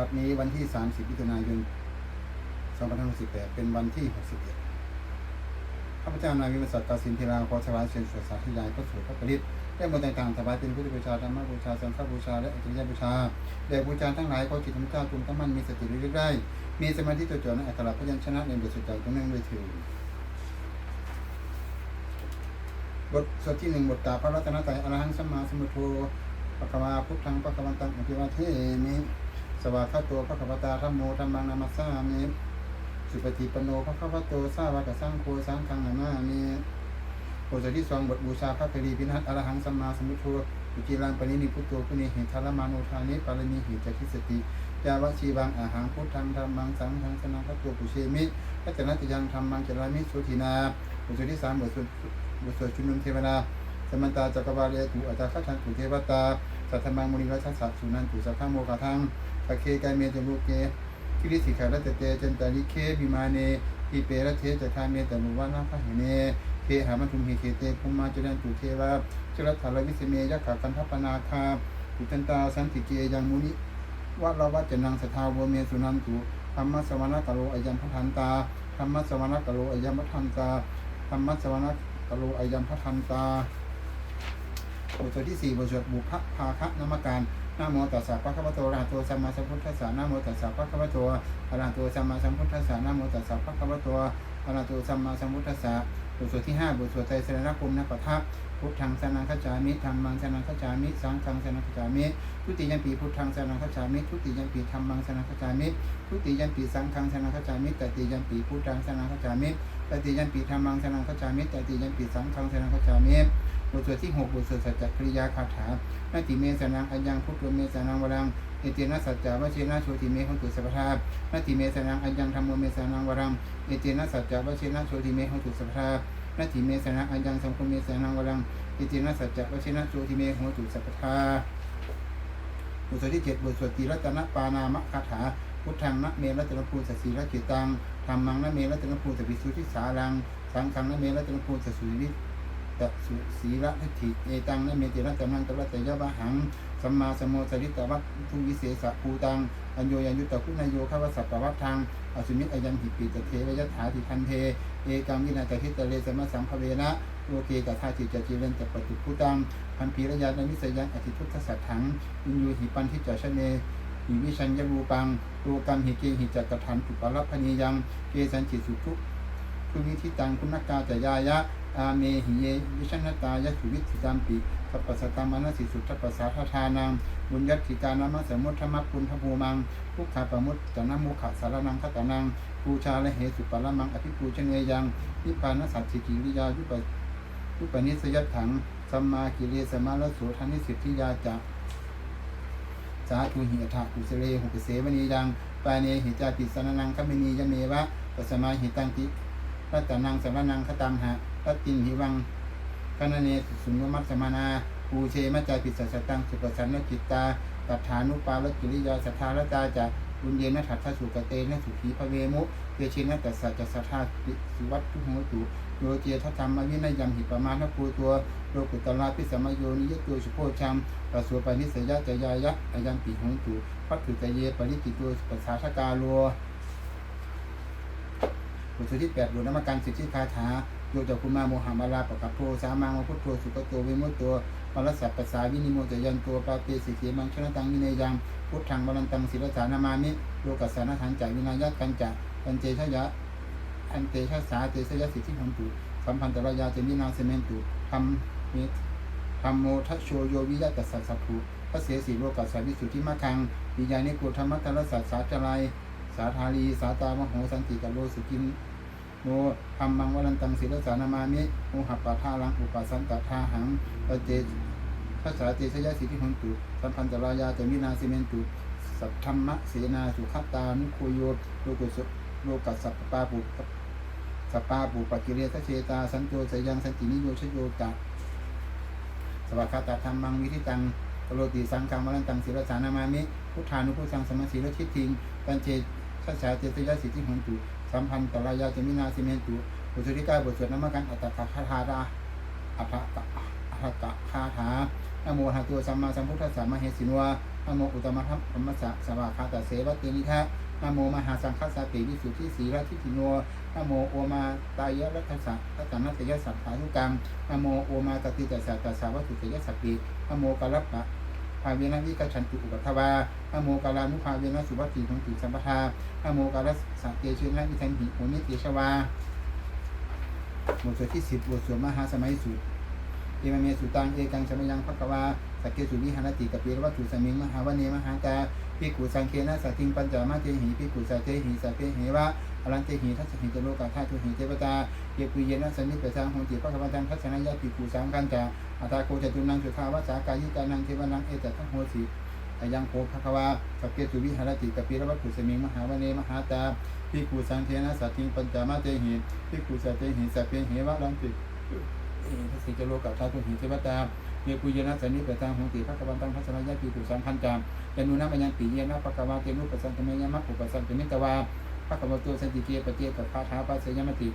บัดนี้วันที่ 30มิถุนายน2568 เป็นวันที่ 61 ข้าพเจ้านายวิมลศักดิ์กาสินธีราขอถวายเสียงสวดสาธยายพระสูตรพระปริตได้บนต่างๆถวายเป็นพุทธบูชาธรรมบูชาสังฆบูชา และอริยบูชาแด่บูชาทั้งหลายขอจิตของเจ้าจงตั้งมั่นมีสติระลึกได้ มีสมาธิจดจ่อในอัคระพยัญชนะในบทสวดใจตรงนั้นด้วยถิดบทสวดที่หนึ่งบทกล่าพระรัตนตรัยอรหังสัมมาสัมพุทโธปะคะวาพุทธังปะคะวันตังอภิวาเทมิ สวากขาโตปะคะวตาธัมโมธัมมังนามัสสามิสุปฏิปโนพระคัมภโตสาวกสังโฆสังฆังนามามิบทที่สองบทบูชาพระเพรีพินัทอรหังสัมมาสัมพุทโธอุจิรังปณินิพุทโธพุเหิทารมานุทานิปารณีหิจักิสติยาวชีวังอาหังพุทธังธรรมังสังฆังสนังพระตัวปุเชมิพัฒนติยังธรรมังจรามิสุทินาบทที่สามบทสวดบทสวดชุมนุมเทวนาสมันตาจักรวาเลตุอัตตาคัตันตุเทวตาสัทธมังมุนิรัชสัตสุนันตุสัทธโมกทัง เคกายเมจลูกเกคิริสิกขารัตเตจันตาลิเคบิมาเนอิเปรเทจะคาเมตมุวานาพะเหเนเคหามัทุมหิเคเตภุมมาจรันตุเทวาจรัตถาลวิสเมยักขะกันทัปปนาคาอุตันตาสันติเกยังมุนิวัลวัจนังสทาวเมสุนันตุธรรมสวรรคโลอายัมพัทันตาธรรมสวรรคโลอายัมพัทันตาธรรมสวรรคโลอายัมพัทันตาบทที่สี่บทสวดบุพภาคะนามการ นะโมตัสสะภะคะวะโตอะระหะโตสัมมาสัมพุทธัสสะนะโมตัสสะภะคะวะโตอะระหะโตสัมมาสัมพุทธัสสะนะโมตัสสะภะคะวะโตอะระหะโตสัมมาสัมพุทธัสสะบทสวดที่ห้าบทสวดไตรสรณคมนะปะทะพุทธังสนังคัจามิธรรมังสนังคัจามิ สังฆังสนังคัจามิทุติยัมปีพุทธังสนังคัจามิทุติยัมปีธรรมังสนังคัจามิทุติยัมปีสังฆังสนังคัจามิตติยัมปีพุทธังสนังคัจามิตติยัมปีธรรมังสนังคัจามิตติยัมปีสังฆังสนังคัจามิ บทสวดที่หกบทสวดสัจจกริยาคาถานาติเมสนังอัญญังพุทธเมสนังวรังเอเตนะสัจจาวชินะโชติเมหันตุสัพพทานาติเมสนังอัญญังธรรมโมเมสนังวรังเอเตนะสัจจาวชินะโชติเมหันตุสัพพทานาติเมสนังอัญญังสังคมเมสนังวรังเอเตนะสัจจาวชินะโชติเมหันตุสัพพทาบทสวดที่เจ็ดบทสวดตีรัตนปานามคาถาพุทธังนะเมรัตนภูสสีรักิตังธรรมังนะเมรัตนภูสปิสุทธิสารัง สังฆังนะเมรัตนภูสสุวิ ตสุสีระทิฏฐิเอตังนเมติรัตนังตระเตยะวะหังสัมมาสมโมสริตวัตทุวิเศษภูตังอัญโยยัญยุตตะคุณโยขาวสัพปวัตทังอสุมิตอยัมหิปิตเทวยัตถาติพันเท เอกังวินาตทิตเลสมะสัมภเวนะโลเกกัทาติจจิเรนตปฏิพุตังพันพีระยานามิสยังอธิทุตถสัตถังอินโยหิปันทิจชเนหิวิชัญญรูปังโลกัมหิเกหิจักขันตุปรัพพณียัง เกสันจิสุทุทุวิธิตังคุณกาจยายะ อาเมหิเยวิชนตายะสุวิสิตัมปิสัพพสตามานสิสุทธปัสสาทธานังบุญยัติกานามะสมุทธมัพพุนทภูมังทุกขาปมุตตนะมุขะสารนังคตนังปูชาและเหสุปรมังอภิปูชเนยังนิพพานสัจจิกิริยายุปยุปนิสยัตถังสัมมากิเลสมาลโสทานิสิทธิยาจะสาธุหิอถากุสเลหุกเสวนียังปาเนหิจาติสนนังคมินียเมวะปัสมาหิตังติรัตนังสารนังคตังหะ ตัตติงหิวังคณเนสุนุมัตสมานาภูเชมัจจาปิสัสตังสุปสันนจิตตาตัฐานุปาลกิริยาสัทธารตาจะบุญเยนะถัตถสุกเตนะสุขีพระเวมุเตชินะตัสสะจัสสัทธาสุวัตทุโหตุโยเจทธรรมวินัยยังหิปมาณภูตัวโลกุตลาพิสมโยนิยตัวสุโพชัมปัสสุปนิสยะจยายะอายัมปิหงตุพัตถุตเยปริกิตัวปัสสาทกาโลบทที่แปดบทนามการสิทธิคาถา โยจะคุมาโมหามาลาปะกับโทสามังวพุทโธสุกโตวิมุตโตมรสัพปสาวินิโมจยันตัวปาเปสิเขมังชนะตังวินัยยังพุทธังวรันตังศิลสานามามิโลกัสสานาทังจาวินายัตกันจะปัญเจชยะอันเตชะสาเตสยสิทธิหันตุสัมพันตรายาเจมินาเสเมนตุธรรมเมธรรมโมทัชโชโยวิยะตัสสะสัพพุพระเสสีโลกัสสาวิสุทธิมะคังวิญญาณิโกธรรมะตรสัสสาจารายสาธารีสาตามโหสันติกโลสุกิน โนธรรมังวรันตังศิลสานามามิโมหัปปะทาลังอุปสันตทาหังปเจทัสสาเตชยสิทธิหันตุสัมพันตรายาเตมินาสิเมนตุสัทธรรมะเสนาสุขตานุโคโยโลกุสโลกัสสัปปาปุสปปาปุปกิเรสเชตาสันโจสยังสันตินิโยชโยตะสวัคาตธรรมังวิธิตังกโลติสังฆังวรันตังศิลสานามามิพุทธานุพุทธังสมสีรชิตทิงปัญเจทัสสาเตยสิทธิหันตุ สัมพันธ์ตรายาเจมินาสิเมนตุบทสุริกาบทสวดนามกันอัตตะคาถาราอัตตะอัตตะคาถานโมหะตัวสัมมาสัมพุทธัสสะมเหสินวานโมอุตตมะธรรมสะสวากขาตเสวะเตนิทะนโมมหาสังฆสติวิสุทธิสีรทิติโนนโมโอมาตายะรัตสะรัตนัตยสัพพานุกังนโมโอมาตติตสัตตสาวัตถุตยสัพปินโมกัลปะ ภาเวนะวิกชันติอุปัฏฐวาอโมกาลานุภาเวนะสุวัตติของติสัมปทาอโมกาลสังเตชินะวิทันหิโอนิเตชวาบทสวดที่สิบบทสวดมหาสมัยสุดเอมเมสุตังเอกังสมยังภควาสักเกสุวิหารติกปิรวัตถุสมิงมหาวเนมหาตา พิกุสังเคนะสัตติงปัญจามาเตหิพิกุสัตเตหิสัพเพเหวะอรันเตหิทัศหิจโลกาธาตุหิเทวตาเยปุเยนะสันนิปสังหงติภควตังทัศนยะพิกุสังกันจาอัตาโกจตุนังสุทาวาสากายิกานังเทวนังเอตทังโหสิอายังโพภควาสักเกสุวิหารติกปิรวัตถุสมิงมหาวเนมหาตาพิกุสังเคนะสัตติงปัญจามาเตหิพิกุสัตเตหิสัพเพเหวะอรันติเอพระสิจโลกับชาตุหิเทวตา ปุยนะสันนิปตังหงติพระกวันตังพัสนายาปีตุสังพันจามยานุนะมัญญังปีเยนะปะกวาเตนุปสังตเมยมัคคุปสังตมิตวาพระกวตัวสันติเกียปเตกับพระท้าปัสสยมติ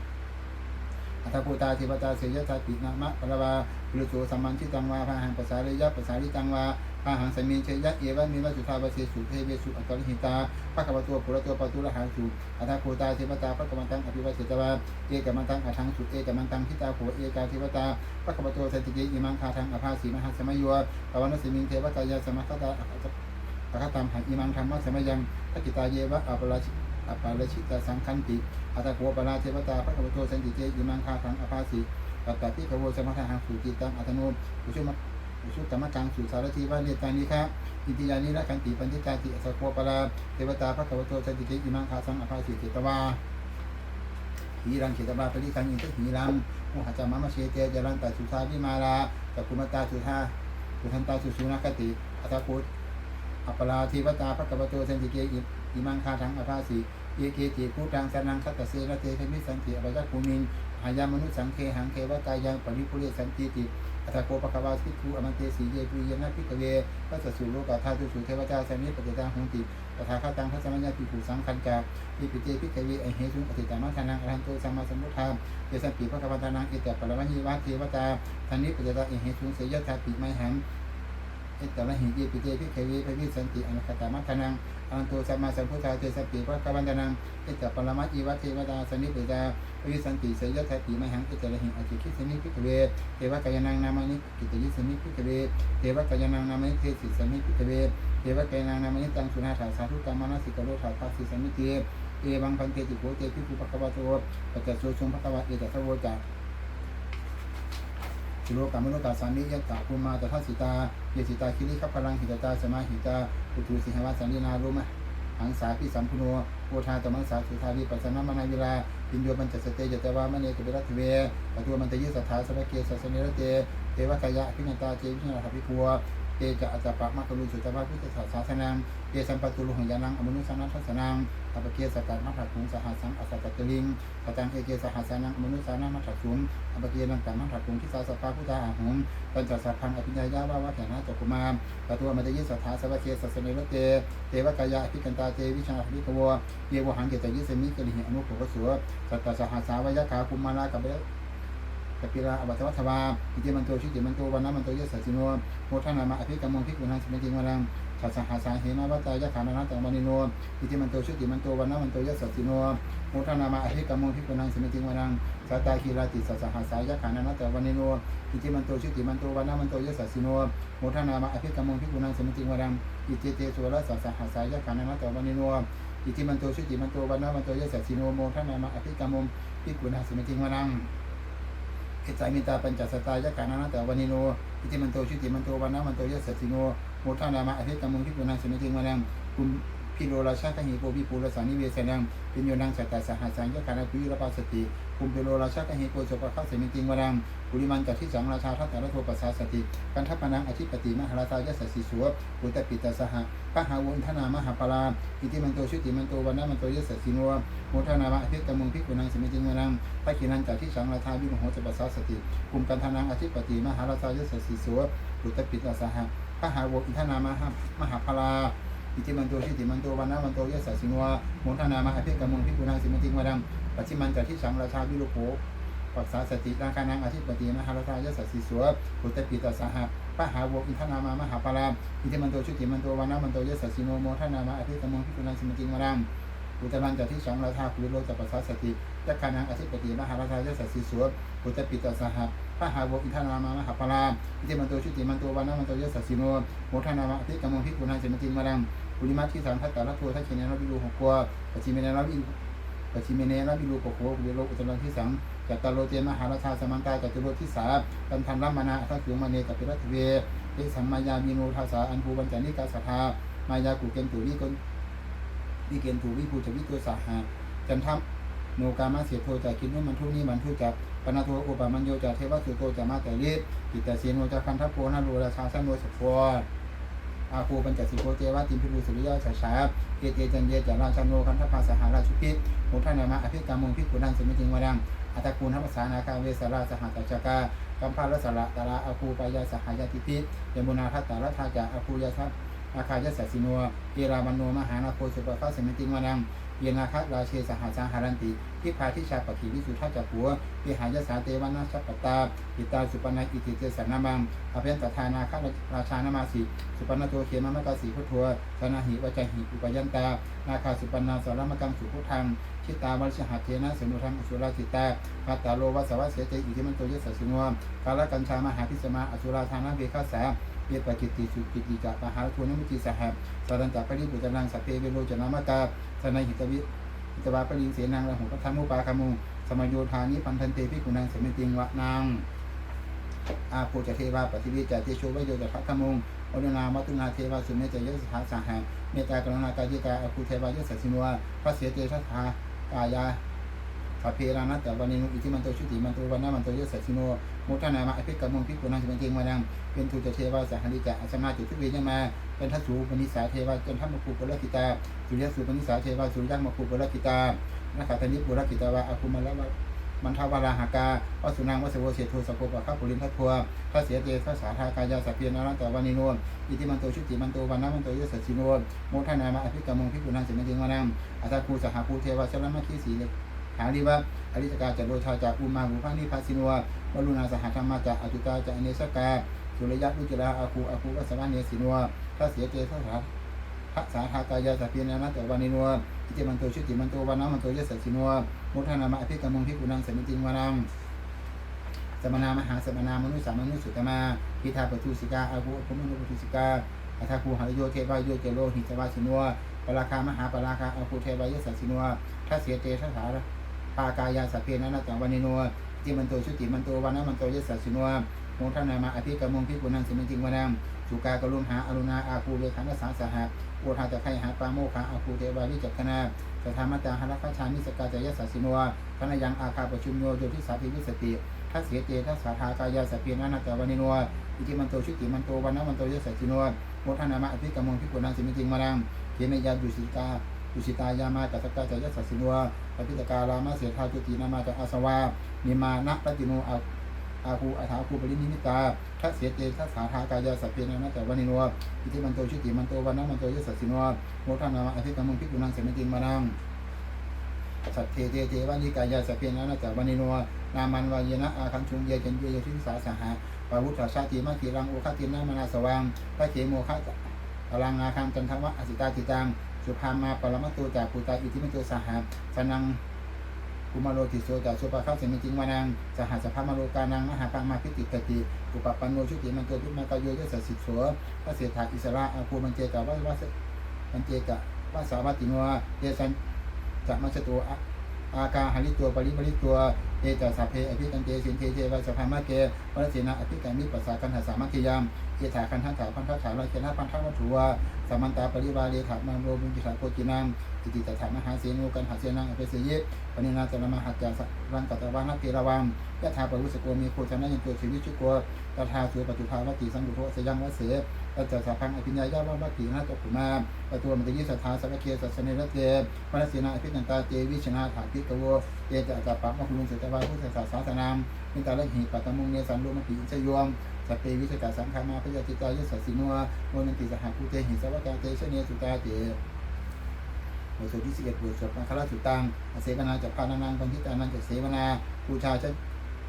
อัตภูตาเทวตาเสยตาปินามะปะละวาปุรุโสสัมมันชิตังวาพาหังภาษาเรยะภาษาลิตังวา พาหังสมินเชยะเอวะมิวะสุทาปเสสุเทเวสุอัตตริหิตาพระกวตัวปุระตัวปตุระหังสุอัตถภูตาเทวตาพระกวันตังอภิวัตเสตวาเอกมันตังอัทังสุเอกมันตังทิตาโขเอกาเทวตาพระคัมภโตสันติเกอิมังคาทังอภาสีมหาสมัยโยปวันสมิงเทวตายาสมัคตาปะคตามหังอิมังธรรมะสมัยยังปกิตาเยวะอปราชิอปาราชิตาสังคันติอัตโกปราเทวตาพระคัมภโตสันติเกอิมังคาทังอภาสีปัตตปิขโวสมัทหังสุติตังอัตโนอุชุม อุชุตมะกังสุสารทีวาเนตานิคะอินทิยานิละคันติปันทิตาติอัตโกปราเทวตาพระคัมภโตสันติเกอิมังคาทังอภาสีเกตวาหีรังเขตบาปริคันยินทหีรังมหะจามามะเชเตจรันตัสุธาวิมาลาตะกุมตาสุธาสุทันตาสุสุนักติอัตถพุทธอัปปลาทิวตาพระกัปโตสันติเกอิอิมังคาทังอภาสีเยเกติภูตังสนังคัตตเสระเตเทมิสันติอภิจักภูมินหายามนุสังเคหังเควตายังปริปุเรสันติติ อัตโกปะกวาสิกูอมันเตสีเยปุยนะพิกเวพัสสุโลกาธาตุสุเทวตาสมิปฏิตังหงติปทาคตังพระสมัญญาปิภูสังคันจาอิปิเตพิกเวเอเหตุอติตามาทานังอรหันโตสัมมาสัมพุทธามเยสัมปีพระกัมตานังเอตปรมัญญิวาเทวตาทันนิปเจตาเอเหตุเสยยะธาปิไมหัง เอตระหิเยปิเตปิกเวพระวิสันติอนัคตามาทานังอันโตสัมมาสัมพุทธาเตสัมปีพระกัมตานังเอตปรมัญญิวาเทวตาสนนิปเจาพระวิสันติเสยธาปิมหังเอตระหิอจิคิสนิปิกเวเทวกายนังนามานิกิตยิสนิปิกเวเทวกายนังนามานิเทสิสนิปิกเวเทวกายนังนามานิตังสุนาถาสาธุกรรมนสิกโลถาทัสสิสมิเตเอวังพันเตติโกเตพิภูปะกวาโตปัจจโสชงปะกวาเอตัสโวจา สุโลกามโนกาสามิยะตาภูมาตทัสสิตาเยสิตาคิริขับพลังหิตตาสมาหิตาปุถุสิหวาสันนินารุมะหังสาพิสัมพุโนโอทาตมังสาสุทาริปัสสนามนาวิลาปิญโยบัญจสเตยตวามะเนกเบรัตเวปตัวมันตยิสัทธาสระเกสัสเนรเตเทวกายะพิณตาเจวิชนาภิพัว เตจะอัตตปะมะกรุสุตวะพุทธศาสนังเตสัมปตุลุหงยานังอมนุสังนัทสนังอัปเกสกัดมัทถุงสหัสังอสัตตลิงปตังเอเกสหัสานังอมนุสานังมัทถุงอัปเกนังกัมัทถุงทิสาสภาพุทธาอาหุมปัญจสัพพังอภิญญายาวาวะแขนาจักุมารปตัวมัตยิสัทธาสวัคเกสัสเนรเตเทวกายะอภิกันตาเตวิชาภิกวเยวหังเกตยิสมิกลิหิอนุโภคสัวสัตตสหัสาวยคาคุมาลากับเบ กปิราอวัตวัฏวาอิติมันโตชิติมันโตวันนามันโตยสัสสิโนโมทนามาอภิกรรมงพิกุณังสมิติงวรังสัสหาสาเหมาวัตายะขานานาตังวันิโนอิติมันโตชุติมันโตวันนามันโตยะสัสสิโนโมทนามาอภิกรรมงพิกุณังสมิติงวรังสัตาคีราติสัสหาสายะขานานาตังวันิโนอิติมันโตชุติมันโตวันนามันโตยะสัสสิโนโมทนามาอภิกรรมงพิกุณังสมิติงวรังอิติเตสุระสัสหาสายะขานานาตังวันิโนอิติมันโตชุติมันโตวันนามันโตยะสัสสิโนโมทนามาอภิกรรมงพิกุณังสมิติงวรัง เอตามิตาปัญจสตายะกานานะแต่วันิโนอิติมันโตชิติมันโตวันนะมันโตยะสัสสิโนโมทานามาอภิตามุงทิปุนังสมิติงวนังกุม พิโรราชาคหิโกวิปูรสานิเวสนังปิญโยนังสัตตสหัสังยะคานาคุยรปาสติคุมพิโรราชาคหิโกสุปะคัสสมิติงวนังปุริมันจัตทิสังราชาทัตตะระโทปัสสาสติกันทัปนังอธิปติมหาราชายะสัสสิสัวปุตตปิตาสหะปหาวุนทนามหาปลาอิติมันโตชิติมันโตวันนามันโตยะสัสสิโนโมทนามาอภิกรรมุงพิกุณังสมิติงวนังปะขินันจัตทิสังราชาวิโมโหจปัสสาสติคุมกันทนังอธิปติมหาราชายะสัสสิสัวปุตตปิตาสหะปะหาวุนทนามหามหาปลา อิติมันโตชิติมันโตวันนามันโตยะสัสสิโนโมทนามหาอภิกมุงพิกุณังสิมติงวดังปัจฉิมันจัตทิสังราชาวิโรโภปักษาสติราคานังอธิปติมหาราชายสัสสิสวปุตตปิตสหะปหาวกอินทนามามหาปารามอิทิมันโตชุติมันโตวานามันโตยสัสสิโนโมทนามาอภิกรรมพิกุณังสมจิงวรามอุตรันจัที่สองราชาคุริโลจัปัสสาสติยักขานังอธิปติมหาราชายสัสสิสวปุตตปิตสหะปหาวกอินทนามามหาปารามอิทิมันโตชุติมันโตวานามันโตยสัสสิโนโมทนามาอภิกรรมพิกุณังสมจิงวราม ปุริมาที่สามทัตตาลทโททัชเชเนรวิรูหกกัวปจิเมเนรวิปจิเมเนรวิรูปโขปุริโลอุตรันที่สามจัตตาโรเจมหาราชาสมันตาจัตุโรทิสาตันทันรัมมานาทักขุมมเนกัปปิรัตเวเอสัมมายามีโนทาสาอันภูบัญจานิกาสัทธามายากุเกนตุวิกนวิเกนตุวิภูจวิโตสาหาจันทัมโนกามาเสียโทจากคินุมันทุนี้มันทุจากปนาโทอุปามัญโยจากเทวสุโตจามาแต่ลิศกิตตเสโนจากคันทัพโพนาโรราชาสนโนสฟัว อาภูปัญจสิโกเจวะติมพิรุสุริยะชาชาเกเจจันเยจาราชาโนคันทภาสหาราชุพิโมทนามะอภิกามงพิกุนังสมิจิงวดังอัตตคูลทัพสานาคาเวสราสหัตจกากัมพาลสระตาราอาคูปายาสหายาติพิยมุนาทัตตาลทาจาอาคูยาทัพอาคายสัสสิโนเอรามันโนมหานาโคสุปะฟ้าสมิติงวนัง เยนาคราเชสหัสาหารันติทิพาทิชาปขีวิสุทัจักหัวปิหายสาเตวนาชัปตาปิตาสุปนาอิติเจสนามังอภินตทานาคราชานามาสิสุปนโตเขมามกาสีพุทธัวสนาหิวจหิอุปยันตา นาคาสุปนาสารมกังสุพุทังชิตาวัชหัตเทนะสมุทังอสุราจิตาพัตตาโลวัสวัสเสเจอิทิมันโตยสัสสินวกาลกัญชามหาพิสมาอสุราธานาเวคาสา เยปกิตติสุกิติจัปหาทุนมิจิสหับสารันจัปริปุจนังสัพเพเวโรจนามกาสนัยหิตวิหิตวาปริงเสนังระหุปทัมมุปาคามุสมโยธานิพันธันเตพิกุนังเสมิติงวะนางอาโพจเทวาปฏิวิจเตโชวโยจัตถะมุงอนุนามัตุนาเทวาสุเมจยสหาสหะเมตตากรุณากายิกาอภูเทวายสัสินวะพระเสเตทัทธากายา สัพเพรานัตตวันนินุอิทิมันโตชุติมันโตวันนามันโตยสัสสิโนมุทนามาอภิกรรมงพิกุนังสิเป็นเจงมานังเป็นทุจเทวาสหันิจะอาชนาจุทุเวยังมาเป็นทัศสูปนิสาเทวาจนทัมมคูปุรกิตาสุริยสูปนิสาเทวาสุริยังมคูปุรกิตานาคาตนิปุรกิตาวาอาคุมาละวะมันทาวาราหากาวสุนังวสโวเชโทสโกปะข้าปุรินทัทัวทัเสียเจทัสสาธากายาสัพเพนารัตตวันนิโนอิทิมันโตชุติมันโตวันนามันโตยสัสสิโนโมทนามาอภิกรรมงพิกุนังสิเป็นเจงมานังอัตตาคูสหภูเทวาชลมัคคีสีเล หาดีว่าอริจกาจะโดชาจากอุมาบุพานิพาสินวาวรุณาสหธรรมาจากอจุตาจากอเนสกาสุริยะลุจิราอาคูอาคูวัสวาเนสินวถ้าเสียเจสสาพระสาธากายาสัพเพนานะแต่วานินวอิจิมันโตชุติมันโตวานามันโตยสัสสินวมุทนามะอภิกรรมงพิกุนังสมิติงวานังสมนามหาสมนามนุสามนุสุตมาพิธาปทุสิกาอาคูอภุมนุปทุสิกาอัทาคูหารโยเทวายโยเจโลหิสวาสินวปราคามหาปราคาอาคูเทวายสัสินวถ้าเสียเจสสา ปากายาสัพเพนะนะจังวันนิโนจิมันโตชุติมันโตวันนะมันโตยสัสสิโนโมท่านนามาอภิกรรมงพิกุนังสิมิจริงวนังสุกากรุมหาอรุณาอาคูเวคันสาสหะโอทาตะไคหาปาโมคาอาคูเทวาวิจักขณาสธรรมตาหรักชามิสกาจายสัสสิโนพนยังอาคาปะชุมโยโยทิสาภิวิสติทัสเสียเจทัสสาธากายาสัพเพนะนะจังวันนิโนอิจิมันโตชุติมันโตวันนะมันโตยสัสสิโนโมท่านนามาอภิกรรมงพิกุนังสิมิจริงวนังเกเมยาดุสิกา อุชิตายามากัสกาจายสัสสินวะปฏิตการามาเสธาจุตินามาจากอาสวานิมานะปฏิโนอาอาคูอาถาคูปรินิมิตาทัศเสียเจทัสสาธากายาสัพเพนะนะแต่วันนิโนอิทิมันโตชุติมันโตวันนะมันโตยสัสสินวะโมทนามาอภิกรรมงพิกุนังเสมิติงมานังสัตเทเจเจวานิกายาสัพเพนะนะแต่วันนิโนนามันวายนะอาคันชุงเยเจนเยยทิสาสหะปาวุฒชาติมาคีรังโอคตินามานาสวังพระเขโมฆะพลังอาคังจันทวะอสิตาติตัง สุภามาปรมัตโตจากภูตาอิทิมิโตสหะสนังกุมาโลติโสจากสุภาข้าเสมิจิงวานังสหัสภามาโลกานังมหาปังมาพิติกติอุปปันโนชุติมันโตทุมากายโยยสัสสิโสพระเสถาอิสระอาภูมันเจกะวะวะมันเจกะวัสาวัติโนเยสันจะมัชตัว อากาหาริตัวปริบริตัวเอจัสสะเพอภิกันเจสินเทเทวสภามาเกวรเสนาอภิการมิปัสสากันหาสามัคคียามเอถาคันทันถาพันทัถาลอยเชนะพันทัวัตถุวาสมันตาปริวาเรถามังโรบุญจิตาโคจินังอิติตถามหาเสนุกันหาเสนังอเปเสยิปณินาจนมหัจจารังกัตวานักเทระวังยะถาปรุสโกมีโคชนะยันตัวชีวิตชุกโกตถาสุปัจจุภาวติสังกุโทสยังวเส ตัจจสัพพังอภิญญายาววัตถินาตกุมามปตัวมันตยิสัทธาสัพเคสัสเนรเตพระเสนาอภิตันตาเจวิชนาถาพิกโวเจจะจัปปะมะคุลุงเสตวาพุทธศาสสนามมิตาเลหิปัตตมุงเนสันโลมปิอิชยวงสเปวิสกาสังขามาพยาติตายสสสินัวโมนันติสหภูเตหิสวกาเตชเนสุตาเจบทสวดที่สิบเอ็ดบทสวดมังคลาสุตังอเสวนาจะพานานังปันทิตานังจะเสวนาบูชาช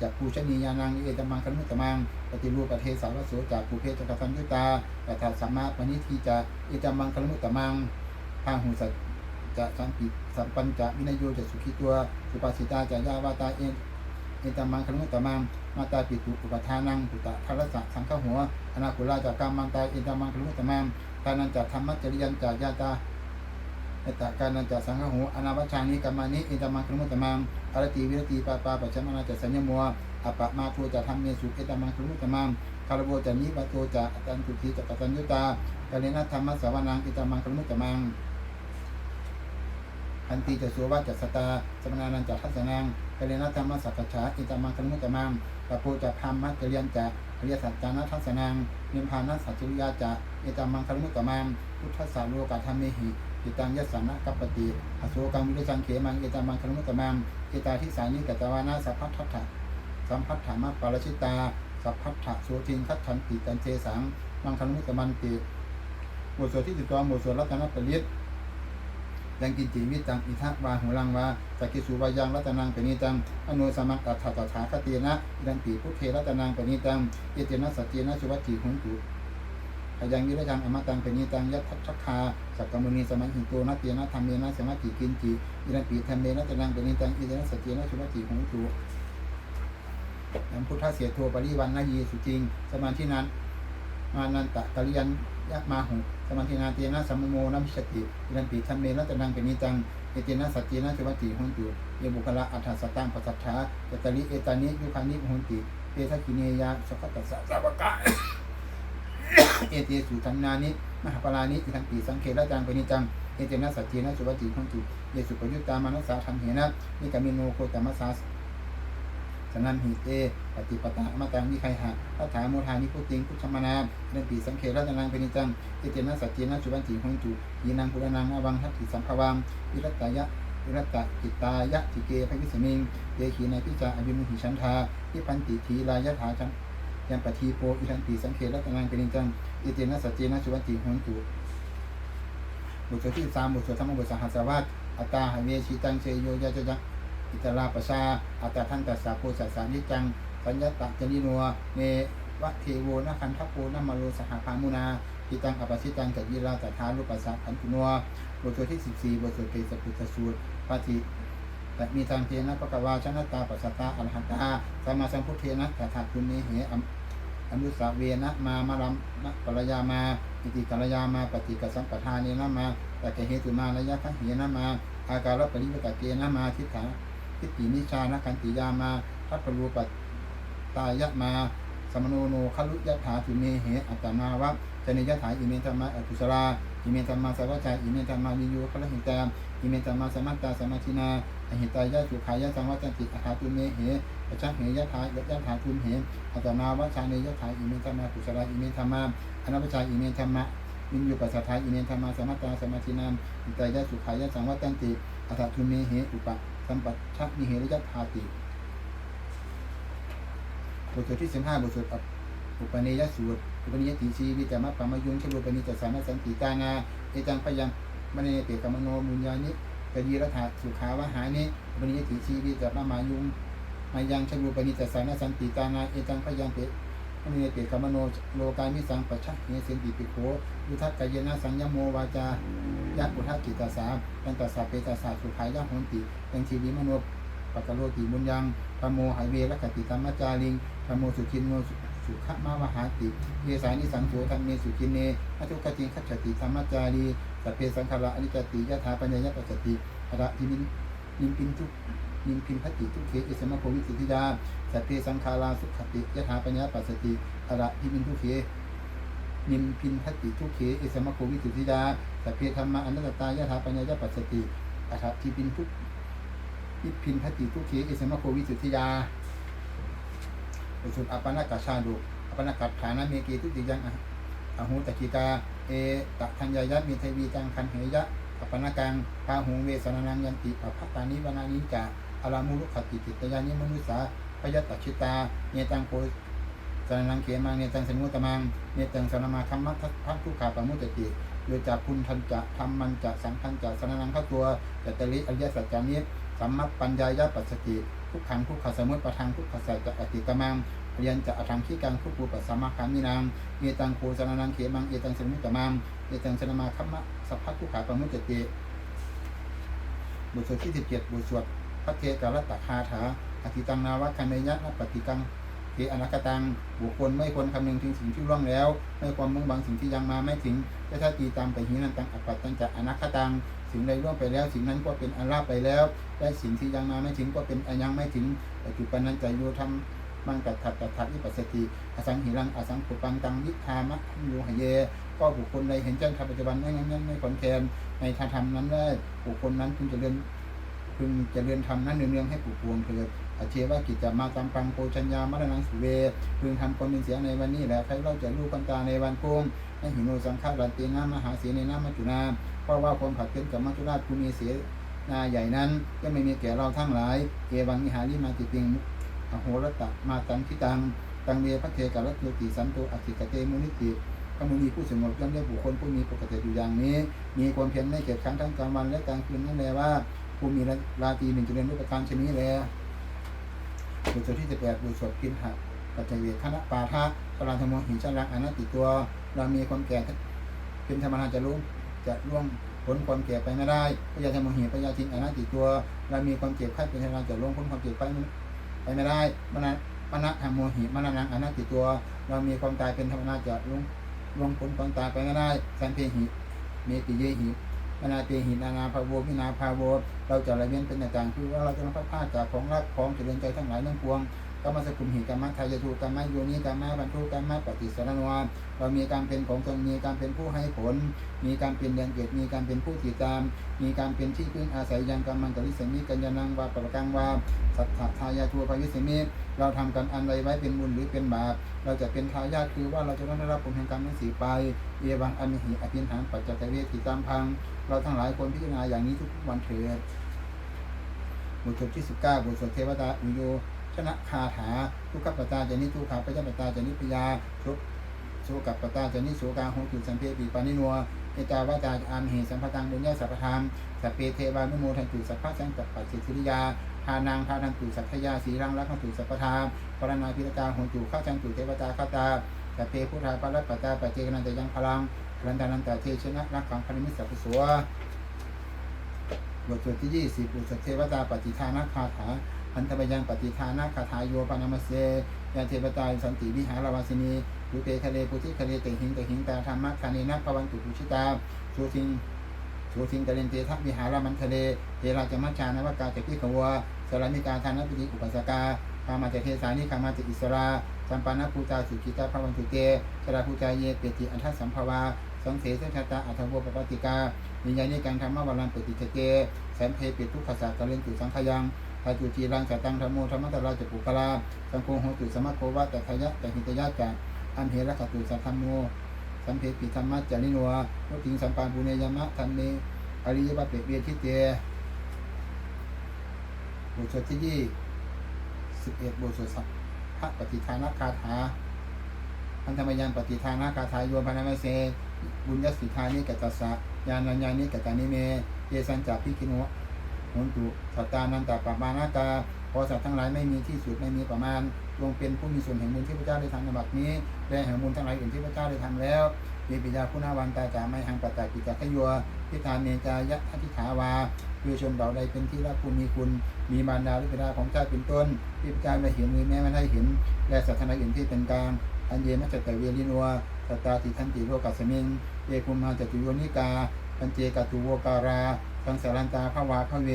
จากภูชนียานังนิเอตมังคมุตตมังปฏิรูปประเทศสาวโสจากภูเพจักสันยุตาตถาสัมมาปณิทีจะเอตมังคมุตตมังทางหูสัจจะสัมปิสัมปัญจะวินโยจะสุขิตัวสุปัสสิตาจะยาวาตาเอเอตมังคมุตตมังมาตาปิตุอุปทานังปุตตะทารสะสังฆหัวอนาคุลาจากกรรมังตาเอตมังคมุตตมังทานันจะธรรมจริยันจากยาตา เอตการนันจะสังฆหูอนาวัชานิกรรมานิอินตมังครุมุตมังอรติวิรติปาปาปัจจมนาจะสัญญมัวอปะมาภูจะทำเมสุเอตมังครุมุตมังคารโบจะนิปะโตจะอตันตุทีจะปตัญญุตากาเลนะธรรมสาวนังอิตมังครุมุตมังอันตีจะสุวัจจะสตาสมนานันจะทัศนังกาเลนะธรรมสักฉาอิตมังครุมตมังปะโพจะธรรมะจเรียนจะอริยสัจจานัทัศนังนิพพานัสัจจุริยาจะอิตมังครุมตมังพุทธสาโลกธรรมเมหิ อิตังยัสสานะกัปปติอโศกังวิริชังเขมังเอตามังคนุมตมังเอตาทิสานิกตวานาสัพพัทธถะสัมพัทธามาปารชิตา สัพพัทธะโสทิงคัตถันติตันเทสังมังคนุมตมันติบทสวดที่สิบสองบทสวดรัตนปริยยังกินจิมิตังอิทัวาหุลังวาสักกิสุวายังรัตนังปณิตังอนุสมังตัถาตถาคตินะอิดันติพุทเทรัตนังปณิตังเอเตนะสัจเจนะสุวัตถิหุนตุ อายังวิรชังอมตังเป็นนิตังยัตทัชคาสักกมุนีสมังหิโตนัตเตนะธรรมเมนะสมาธิกินจิอิรันปิธรรมเมนะตนังเป็นนิตังอิเดนสัจเจนะชุมติหงตุยัมพุทธเสียโทปริวันนายีสุจริง สมาธินั้นมานันตะกริยันยักมาหุสมาธินาเตียนะสัมโมนะมิชติอิรันปิธรรมเมนะตนังเป็นนิตังเอเตนะสัจเจนะชุมติหงตุเยบุคละอัฏฐสตังปัสสัทธาจตริเอตานิยุคานิหงติเปทักิเนยาสกัตตสสะสาวกะ เอเตสุทันนานิมหาปรานิอิทังปีสังเคระจังปนิจังเอเจนะสัจเจนะสุวัติพังตุเยสุปยุตตามานัสสาธรรมเหนะนิกามิโนโคตมัสสาสนันหิเตปฏิปตาอมตังนิไคหะทัฐาโมทานิพุติงพุทธมนาเนปีสังเคระจังปนิจังเอเจนะสัจเจนะสุวัติพังตุยีนังปุรนังอวังทัตติสัมภวังวิรัตายะวิรัตตกิตายะจิเกภวิสมิงเยขีในพิจาอภิมุหิชันทาทิพันติทีลายะถาจัง ยันปทีโพอิทันติสังเคระจังปนิจังอิเตนะสัจเจนะสุวัติหนตุบทสวดที่สามบทสวดธรรมบทสหัสวัตอัตตาหเวชิตังเชโยยะจะยังอิตราปชาอัตตาทันตัสสะโพสัสสานิจังสัญญตะจนิโนเนวะเทโวนะคันทัพโพนะมาโลสหพามุนาปิตังอปสิตังจัยิราสัทธารุปัสสะขันตุนัวบทสวดที่สิบสี่บทสวดเกสปุตตสูตรปาติ แต่มีทางเทนะปะกวาชนะตาปัสสตาอรหันตาสัมมาสัมพุทเทนะตถาคุณเนเหอัมอนุสาเวนะมามารัมนะปรยามาอิติกัลยามาปฏิกสัมปทาเนนะมาตัจเหตุมาระยะขันเหนะมา อาการปริวตะเกนะมาทิฏฐาทิฏฐินิชานะคันติยามาทัพพรูปตายะมาสมโนโนขลุยะถาตุเมเหอัตมาวะจเนยะถาอิเมธรรมะอกุศลาอิเมธรรมาสวัจจาอิเมธรรมาวิโยคละหิตามอิเมธรรมาสมัตตาสมาธินา อหิตายะสุขายะสังวัจติอาถาตุเมเหปชัเหยะถายยะถาทุนเหอัตมาวชาเนยถาอิเมธรรมากุศลาอิเมธรรมาอนัปชาอิเมธรรมะมินยุปัสสทาอิเมธรรมาสมัตตาสมาธินามอิตายะสุขายะสังวัตันติอัตทุเมเหอุปสัมปัชักมิเหริยธาติบทสวดที่สิบห้าบทสวดอุปเนยสูตรอุปนิยติชีวิจามัปปะมยุงชลุปนิจสานสันติตานาเอจังพยังมเนเปกมโนมุญญานิ กยีรถาสุขาวหานิปนิยติชีวิจามายุงมายังชลูปนิจสานสันติตานาเอจังพยังเปมณีเปกมโนโลกามิสังปัชชะเนเสนติปิโขยุทักกายนะสังยโมวาจายะปุถะกิตาสาตันตัสสะเปตาสาสุขายะโหนติตังชีวิมโนปักโลติมุญยังธรรมโมหายเวรกติธรรมจาริงธรรมโมสุขินโนสุขมาวหาติเยสานิสังโสธรรมเมสุขินเนอทุกขจิงขัจติธรรมจารี สัพเพสังขารอนิจจติยะถาปัญญยปัจจติอระทิมินนิมปินทุกนิมพินพัติทุกเขอิสมะโพวิสุทธิยาสัพเพสังขาราสุขติยถาปัญญาปัสสติอระทิมินทุกเขนิมพินพัติทุกเขอิสมะโพวิสุทธิยาสัพเพธรรมะอนัตตายถาปัญญาปัสสติอระทิมินทุกนิพินพัติทุกเขอิสมะโพวิสุทธิยาสุดอปนากาชาดุอปนากัตฐานะเมกีทุติยัง อหูตะกิกา เอตะทัญญายะมีเทวีจังคันเหยะอปนากังพาหุงเวสนานังยันติปภัตตานิวนานิจาอารามุลุขติติตยานิมนุสาพยตชิตา เนตังโพสนานังเขมังเนตังสมุตมัง เนตังสนามาคัมมัทพักทุขาปมุตติโดยจากคุณทันจะธรรมันจะสังคันจะสนานังเข้าตัวจัตตริอริยสัจจานิสัมมัปปัญญายะปัสสติ ทุกขังทุกขสมุติปะทังทุกขสัจจะอติกมังเรียนจะอทังขี้กังทุกปูปัสสมาคามินังเอตังโคสรนังเขมังเอตังสมุตตมังเอตังสนมาคัมมะสัพพะทุกขาปมุจจติบทสวดที่สิบเจ็ดบทสวดพระเทกรัตตคาถาอธิตังนาวะคันเมยะนปฏิกังเกอนักตังบุคคลไม่ควรคำนึงถึงสิ่งที่ล่วงแล้วไม่ความมุ่งหวังสิ่งที่ยังมาไม่ถึงจะถ้าตีตามไปหินันตังอปัตตังจะอนักตัง สิ่งใดล่วงไปแล้ว สิ่งนั้นก็เป็นอันลาบไปแล้วและสิ่งที่ยังมาไม่ถึงก็เป็นอันยังไม่ถึงปัจจุบันนั้นใจโยธรรมมังกัดถัดกัดถัดอิปัสสติอสังหิรังอสังขุปังตังวิทามะโยหเย ก็บุคคลใดเห็นแจ้งธรรมปัจจุบันไม่งั้นไม่ขอนแคนในธรรมนั้นได้บุคคลนั้นพึงจะเรียนพึงจะเรียนธรรมนั้นเนืองๆให้ปลูกพวงเถิด อาเชวกิจจะมาตามปังโพชัญญามรณังสุเวพึงทำความเป็นเสียในวันนี้แหละใครเราจะรู้กันตาในวันโกงให้หิโนสังฆารันตีน้ามหาเสียในน้ำมัจจุนาเพราะว่าความผัดเป็นกับมัจจุราชผู้มีเสียนาใหญ่นั้นก็ไม่มีแก่เราทั้งหลายเกวังมิหาริมาติปิงอโหรตะมาตังทิตังตังเมพระเทกัลโยติสันโตอธิกเตมุนิติพระมุนีผู้สงบย่อมได้บุคคลผู้มีปกติอยู่อย่างนี้ มีความเพียรไม่เก็บครั้งทั้งกลางวันและกลางคืนนั่นแหละว่าผู้มีราตรีหนึ่งเจริญด้วยประการชนี้แล สวดที่สิบแปดบทสดพินหะปัจจเวคณะปาทะปราธโมหิชลังอนัตติตัว เรามีความแก่เป็นธรรมดาจะรู้จะล่วงพ้นความแก่ไปไม่ได้พยาธรรมหิพยาทิงอนัตติตัว เรามีความเจ็บไข้เป็นธรรมดาจะล่วงพ้นความเจ็บไปไปไม่ได้มณะมณะธรรมโมหิมณนังอนัตติตัว เรามีความตายเป็นธรรมดาจะล่วงล่วงพ้นความตายไปไม่ได้สันเพหิเมติเยหิ มนาเตหินานาภาโวมินาภาโวเราจะระเวียนเป็นต่างๆคือว่าเราจะต้องพัดพลาจากของรักของเจริญใจทั้งหลายทั้งปวงกรรมสกุลหิกรรมทายทูกรรมโยนิกรรมบรรทุกรรมปฏิสนวาเรามีการเป็นของตนมีการเป็นผู้ให้ผล มีการเป็นแดนเกิดมีการเป็นผู้ติดตาม มีการเป็นที่พึ่งอาศัยยังกรรมังกริสมิกัญญานังวาปะกังวาสัทธาทายาทูภวิสมิเราทำกันอันใดไว้เป็นบุญหรือเป็นบาปเราจะเป็นทายาทคือว่าเราจะต้องได้รับผลแห่งกรรมทั้งสี่ไปเอวังอมิหิอภินหังปัจจตเวทิตามพัง เราทั้งหลายควรพิจารณาอย่างนี้ทุกวันเถิดบทสวดที่19บเก้าบทสวดเทวดาอุโยชนะคาถาทุกขปตาจานิทุกขาปยปตาจานิพยาทุกโสกับปตาจานิโสกาหงจุสัมเพปีปานินัวเอตาวาจาอามเหสัมปตังบุญญาสัพพธรรมสัพเพเทวานุโมทันตุสัพพะสังกัปปัสสิทธิยาทานังทานันตุสัพพยาสีรังรักขันตุสัพพธรรมปรณาพิรตาหงจุข้าจันตุเทวตาคาตาสัพเพพุทธาปรัตปตาปเจกนันตยังพลัง รันตานันตเทชนะรักขังพนิมิสัพสัวบทสวดที่20บทสเทวตาปฏิทานาคาถาพันธบยังปฏิทานาคาถาโยปนามเสยาเทวตาสันติวิหารวาสินียุเปคะเลปุธิคะเลเตหิงเตหิงตาธรรมะคานีนัพวันตุปุชิตาสุทิงสุทิงกะเลนเตทักวิหารมันทะเลเทราจมัชานวกาเจกิขวัวสรามิกาทานัปิติอุปสกา คามาเจเทสานิคามาเจอิสราสัมปันนภูตาสุกิตาพระวันตุเตชราภูจาเยเปติอันทัสสัมภวาสังเสสชาตาอัทโวปปติกาวิญญาณิกังธรรมะวรังปฏิเจเกแสนเพปิตุขสัตตะเลนตุสังขยังทาจุจีรังสตังธรรมโมธรรมะตราจปุกลาสังโฆโหตุสมะโควะตะทยะแตะหิตยะจะอันเหระกตุสัทธรรมโมสัมเพปิธรรมะจาริโนวะโนติงสัมปานปุเนยมะธรรมเมอริยวะเปเวทิเตบทสวดที่ยี่ สิบเอ็ดบทสวดสัพพะปฏิทานะคาถาพันธมยันปฏิทานะคาถาโยมพนามเสบุญยสิทธานิกัตตสสะญาณัญญานิกัตานิเมเยสันจับพิคิโนโหนตุสัตตานันตปะมานาตาพอสัตว์ทั้งหลายไม่มีที่สุดไม่มีประมาณจงเป็นผู้มีส่วนแห่งบุญที่พระเจ้าได้ทำในบัดนี้และแห่งบุญทั้งหลายอื่นที่พระเจ้าได้ทำแล้ว เยปิยาคุณาวันตาจาไม่หังปัตตกิจขยัวพิธานเนจายะอธิฐาวาคือชนเบาใดเป็นที่รักผู้มีคุณ มีมารดาหรือบิดาของเจ้าเป็นต้นที่พระเจ้าไม่เห็นหรือแม้ไม่ได้เห็น และสัตว์ทั้งหลายอื่นที่เป็นกลางอันเยมัจจตเวรินัวสตาติทันติโลกัสมิงเยคุมมาจตุโยนิกาปัญเจกตุโวการาสังสารันตาภาวาภเว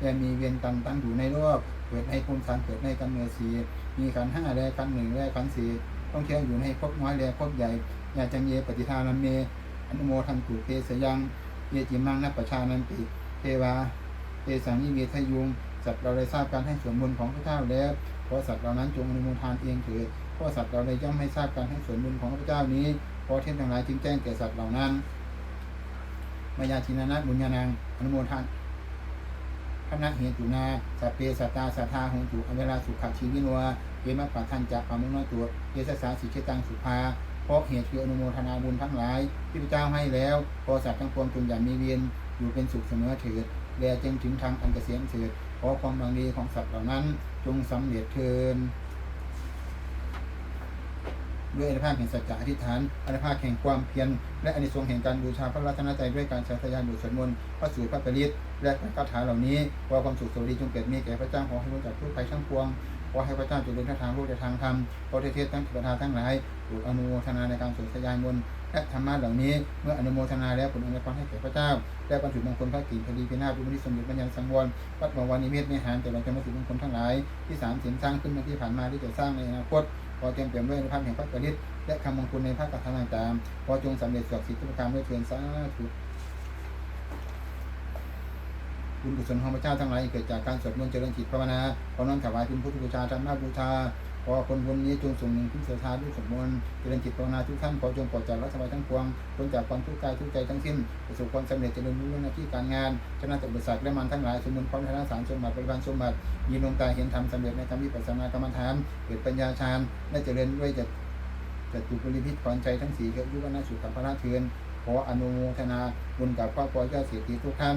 และมีเวียนตันตั้งอยู่ในโลกเกิดในภูมิสันเกิดในกำเนิดสีมีขันห้าและขันหนึ่งและขันสี่ต้องเที่ยวอยู่ในภพน้อยและภพใหญ่ ยาจังเยปฏิทานัมเมอนุโมทันตุเตสยังเยจิมังนัปชานันติเทวาเตสังนิเวทยุงสัตว์เราได้ทราบการให้ส่วนบุญของพระเจ้าแล้วเพราะสัตว์เหล่านั้นจงอนุโมทานเองเถิดเพราะสัตว์เราได้ย่อมให้ทราบการให้ส่วนบุญของพระเจ้านี้เพราะเทพทั้งหลายจึงแจ้งแก่สัตว์เหล่านั้นมายาชินานะบุญญานังอนุโมทานพระนะเหตุนาสัพเพสัตตาสัทธาหงตุอเวลาสุขชีวินัวเยมะปะทันจะปามุนตัวเยสสาสิเชตังสุภา เพราะเหตุคืออนุโมทนาบุญทั้งหลายที่พระเจ้าให้แล้วพอสัตว์ทั้งปวงจงอย่ามีเวียนอยู่เป็นสุขเสมอเถิดแลจึงถึงทางอันเกษมเถิดขอความบางดีของสัตว์เหล่านั้นจงสำเร็จเทินด้วยอนุภาพแห่งสัจจะอธิษฐานอนุภาพแห่งความเพียร และอนิสงส์แห่งการบูชาพระรัตนตรัยด้วยการใช้พยานบทสวดมนต์พระสูตรพระปริตและพระคาถาเหล่านี้ขอความสุขสวัสดีจงเกิดมีแก่พระเจ้าขอให้พ้นจากทุกภัยทั้งปวง ขอให้พระเจ้าจุลินทางโลกในทางธรรมขอเทศทั้งเทวดาทั้งหลายโปรอนุโมทนาในการสวดพยานมนและธรรมะเหล่านี้ เมื่ออนุโมทนาแล้วผลอวยพรให้แก่พระเจ้าและบรรจุมงคลพระกีพอดีพินาศบุญมิสมเด็จพระยันสังวรวัดบวรนิเมศในหารแต่เราจะมาถึงมงคลทั้งหลาย ที่สามสินสร้างขึ้นมาที่ผ่านมาที่จะสร้างในอนาคตขอเตรียมเปี่ยมด้วยอนุภาพแห่งพระปริตและคำมงคลในพระคาถาต่างๆขอจงสำเร็จสักดิ์สิทธิ์ทุกประการด้วยเถิดสาธุ บุญกุศลของพระเจ้าทั้งหลายเกิดจากการสวดมนต์เจริญจิตภาวนาขอน้อมถวายเป็นพุทธบูชาธรรมบูชาขอคนบุญนี้จงส่งหนึ่งพิเศษทาด้วยสวดมนต์เจริญจิตภาวนาทุกท่านขอจงปลอดจากรัฐบาลทั้งปวงพ้นจากความทุกข์กายทุกใจทั้งสิ้นประสบความสำเร็จเจริญรุ่งเรืองหน้าที่การงานชนะอุปสรรคและมันทั้งหลายสมบูรณ์พร้อมทั้งสารสมบัติบริบาลสมบัติยินดวงตาเห็นธรรมสำเร็จในธรรมวิปัสสนากรรมฐานเกิดปัญญาฌานและเจริญด้วยจะจะตุปริพิษขวัญใจทั้งสี่เกิดยุวนาสุขภาระเทือนขออนุโมทนาบุญกับครอบครัวเจ้าเสียทีทุกท่าน